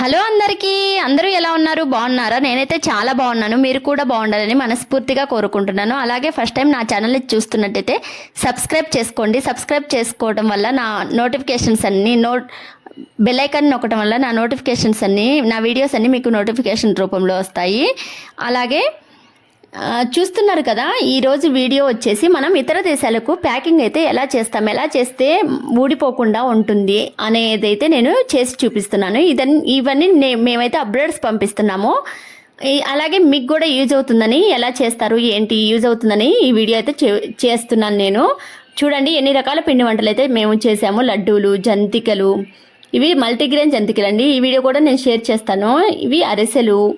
Hello అందరికీ అందరూ ఎలా ఉన్నారు? బాగున్నారా? నేనైతే చాలా బాగున్నాను. మీరు కూడా బాగుండాలని మనస్ఫూర్తిగా కోరుకుంటున్నాను. అలాగే ఫస్ట్ టైం నా ఛానల్ని చూస్తున్నట్టయితే సబ్స్క్రైబ్ చేసుకోండి. సబ్స్క్రైబ్ చేసుకోవడం వల్ల నా నోటిఫికేషన్స్ అన్నీ నోట్ బెల్ ఐకాన్ నొక్కడం వల్ల నా నోటిఫికేషన్స్ అన్నీ నా వీడియోస్ అన్నీ మీకు నోటిఫికేషన్ రూపంలో వస్తాయి. అలాగే చూస్తున్నారు కదా ఈరోజు వీడియో వచ్చేసి మనం ఇతర దేశాలకు ప్యాకింగ్ అయితే ఎలా చేస్తాం ఎలా చేస్తే ఊడిపోకుండా ఉంటుంది అనేదైతే నేను చేసి చూపిస్తున్నాను. ఇదన్ ఇవన్నీ నే- మేమైతే అప్డేట్స్ పంపిస్తున్నాము. అలాగే మీకు కూడా యూజ్ అవుతుందని ఎలా చేస్తారు ఏంటి యూజ్ అవుతుందని ఈ వీడియో అయితే చే- చేస్తున్నాను నేను. చూడండి ఎన్ని రకాల పిండి వంటలు అయితే మేము చేసాము. లడ్డూలు జంతికలు ఇవి మల్టీగ్రెయిన్ జంతికలు అండి ఈ వీడియో కూడా నేను షేర్ చేస్తాను. ఇవి అరిసెలు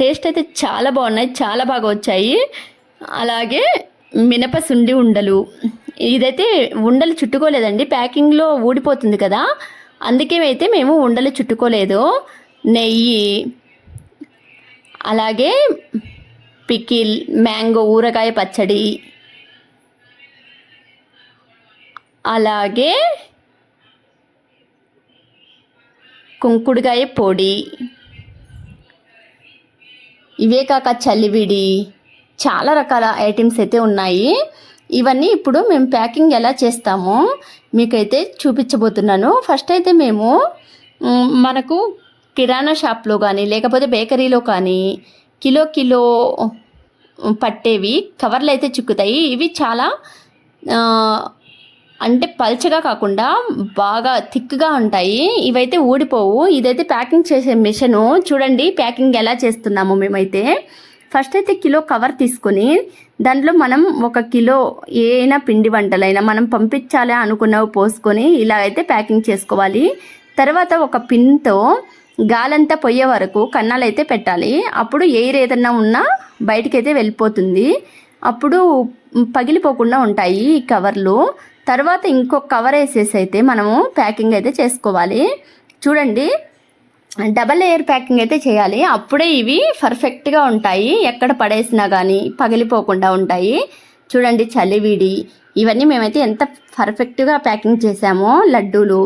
టేస్ట్ అయితే చాలా బాగున్నాయి చాలా బాగా వచ్చాయి. అలాగే మినప సుండి ఉండలు. ఇదైతే ఉండలు చుట్టుకోలేదండి ప్యాకింగ్లో ఊడిపోతుంది కదా. అందుకే అయితే మేము ఉండలు చుట్టుకోలేదు. నెయ్యి అలాగే పికిల్ మ్యాంగో ఊరగాయ పచ్చడి. అలాగే కుంకుడుగాయ పొడి. ఇవే కాక చలివిడి చాలా రకాల ఐటమ్స్ అయితే ఉన్నాయి. ఇవన్నీ ఇప్పుడు మేము ప్యాకింగ్ ఎలా చేస్తామో మీకైతే చూపించబోతున్నాను. ఫస్ట్ అయితే మేము మనకు కిరాణా షాప్లో కానీ లేకపోతే బేకరీలో కానీ కిలో కిలో పట్టేవి కవర్లు అయితే చిక్కుతాయి. ఇవి చాలా అంటే పల్చగా కాకుండా బాగా థిక్గా ఉంటాయి. ఇవైతే ఊడిపోవు. ఇదైతే ప్యాకింగ్ చేసే మిషను. చూడండి ప్యాకింగ్ ఎలా చేస్తున్నాము మేమైతే. ఫస్ట్ అయితే కిలో కవర్ తీసుకొని దాంట్లో మనం ఒక కిలో ఏనా పిండి వంటలైనా మనం పంపించాలి అనుకున్నవి పోసుకొని ఇలా అయితే ప్యాకింగ్ చేసుకోవాలి. తర్వాత ఒక పిన్తో గాలంతా పోయే వరకు కన్నాలైతే పెట్టాలి. అప్పుడు ఎయిర్ ఏదన్నా ఉన్నా బయటికైతే వెళ్ళిపోతుంది. అప్పుడు పగిలిపోకుండా ఉంటాయి ఈ కవర్లు. తర్వాత ఇంకొక కవర్ వేసేసి అయితే మనము ప్యాకింగ్ అయితే చేసుకోవాలి. చూడండి డబల్ లేయర్ ప్యాకింగ్ అయితే చేయాలి. అప్పుడే ఇవి పర్ఫెక్ట్గా ఉంటాయి. ఎక్కడ పడేసినా కానీ పగిలిపోకుండా ఉంటాయి. చూడండి చలివిడి ఇవన్నీ మేమైతే ఎంత పర్ఫెక్ట్గా ప్యాకింగ్ చేసామో లడ్డూలు.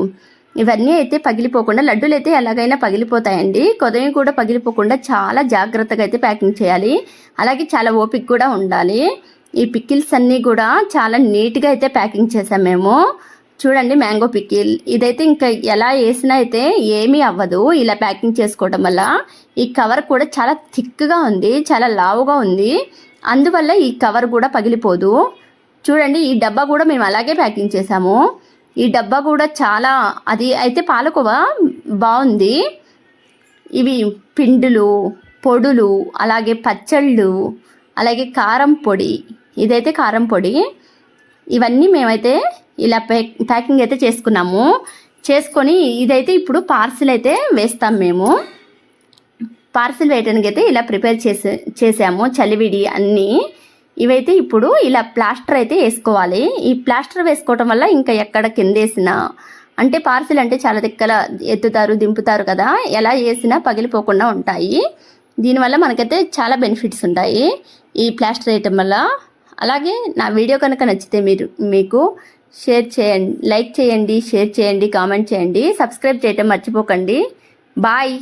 ఇవన్నీ అయితే పగిలిపోకుండా లడ్డూలు అయితే ఎలాగైనా పగిలిపోతాయండి. కొదయం కూడా పగిలిపోకుండా చాలా జాగ్రత్తగా అయితే ప్యాకింగ్ చేయాలి. అలాగే చాలా ఓపిక కూడా ఉండాలి. ఈ పికిల్స్ అన్నీ కూడా చాలా నీట్గా అయితే ప్యాకింగ్ చేసాం మేము. చూడండి మ్యాంగో పికిల్. ఇదైతే ఇంకా ఎలా వేసినా అయితే ఏమీ అవ్వదు ఇలా ప్యాకింగ్ చేసుకోవడం వల్ల. ఈ కవర్ కూడా చాలా థిక్గా ఉంది చాలా లావుగా ఉంది. అందువల్ల ఈ కవర్ కూడా పగిలిపోదు. చూడండి ఈ డబ్బా కూడా మేము అలాగే ప్యాకింగ్ చేసాము. ఈ డబ్బా కూడా చాలా అది అయితే పాలకోవా బాగుంది. ఇవి పిండులు పొడులు అలాగే పచ్చళ్ళు అలాగే కారం పొడి. ఇదైతే కారం పొడి. ఇవన్నీ మేమైతే ఇలా ప్యాక్ ప్యాకింగ్ అయితే చేసుకున్నాము. చేసుకొని ఇదైతే ఇప్పుడు పార్సిల్ అయితే వేస్తాం మేము. పార్సిల్ వేయడానికి అయితే ఇలా ప్రిపేర్ చేసే చేసాము. చలివిడి అన్నీ. ఇవైతే ఇప్పుడు ఇలా ప్లాస్టర్ అయితే వేసుకోవాలి. ఈ ప్లాస్టర్ వేసుకోవటం వల్ల ఇంకా ఎక్కడ కిందేసినా అంటే పార్సిల్ అంటే చాలా దిక్కల ఎత్తుతారు దింపుతారు కదా. ఎలా వేసినా పగిలిపోకుండా ఉంటాయి. దీనివల్ల మనకైతే చాలా బెనిఫిట్స్ ఉంటాయి ఈ ప్లాస్టర్ వేయటం వల్ల. అలాగే నా వీడియో కనుక నచ్చితే మీరు మీకు షేర్ చేయండి లైక్ చేయండి షేర్ చేయండి కామెంట్ చేయండి సబ్స్క్రైబ్ చేయటం మర్చిపోకండి. బాయ్.